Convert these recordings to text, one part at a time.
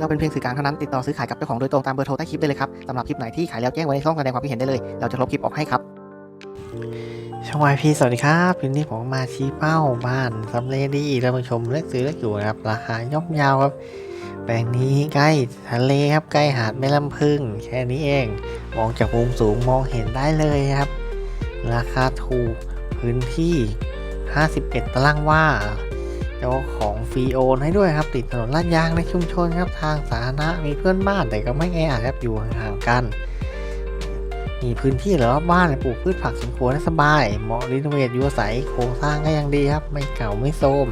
เราเป็นเพียงสื่อกลางเท่านั้นติดต่อซื้อขายกับเจ้าของโดยตรงตามเบอร์โทรใต้คลิปได้เลยครับสำหรับคลิปไหนที่ขายแล้วแจ้งไว้ในช่องแสดงความคิดเห็นได้เลย เราจะลบคลิปออกให้ครับช่องวายพีสวัสดีครับวันนี้ผมมาชี้เป้าบ้านสำเลดีท่านผู้ชมเลือกซื้อเลือกอยู่นะครับราคาย่อมยาวครับแปลงนี้ใกล้ทะเลครับใกล้หาดแม่ลำพึงแค่นี้เอง มองจากมุมสูงมองเห็นได้เลยครับ ราคาถูกพื้นที่ 51 ตารางวา เจ้าของฟรีโอนให้ด้วยครับ ติดถนนลาดยางในชุมชนครับทางสาธารณะมีเพื่อนบ้านแต่ก็ไม่แออัดครับอยู่ห่างกัน มีพื้นที่เหรอบ้านปลูกพืชผักสวนครัวได้สบาย เหมาะรีโนเวทอยู่อาศัยโครงสร้างก็ยังดีครับ ไม่เก่าไม่โทรม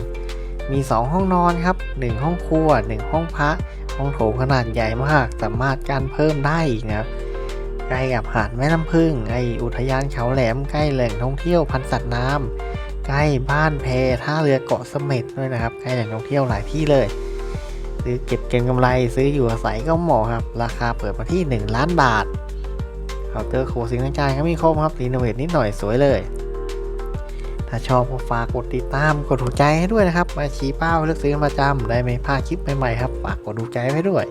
มี 2 ห้องนอนครับ 1 ห้องครัว 1 ห้องพระ ห้องโถงขนาดใหญ่มาก สามารถการเพิ่มได้อีกนะครับใกล้กับหาดแม่น้ำพึ่งไออุทยานเขาแหลมใกล้แหล่งท่องเที่ยวพันสัตว์น้ำ ใกล้บ้านแพท่าเรือเกาะเสม็ดด้วยนะครับใกล้แหล่งท่องเที่ยวหลายที่เลยซื้อเก็บเก็งกำไรซื้ออยู่อาศัยก็เหมาะครับ ราคาเปิดมาที่ 1 ล้านบาทเคาน์เตอร์โคสิงต่างๆก็มีครบครับรีโนเวทนิดหน่อยสวยเลย ถ้าชอบก็ฝากกดติดตามกดถูกใจให้ด้วยนะครับ มาชี้เป้าเลือกซื้อประจำได้ไม่พลาดคลิปใหม่ๆครับฝากกดถูกใจไว้ด้วย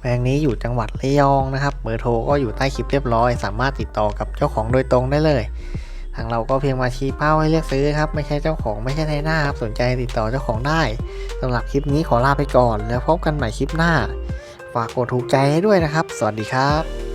แปลงนี้อยู่จังหวัดระยองนะครับ เบอร์โทรก็อยู่ใต้คลิปเรียบร้อย สามารถติดต่อกับเจ้าของโดยตรงได้เลย ทางเราก็เพียงมาชี้เป้าให้เลือกซื้อครับ ไม่ใช่เจ้าของไม่ใช่ในหน้าครับ สนใจติดต่อเจ้าของได้สำหรับคลิปนี้ขอลาไปก่อน แล้วพบกันใหม่คลิปหน้า ฝากกดถูกใจให้ด้วยนะครับ สวัสดีครับ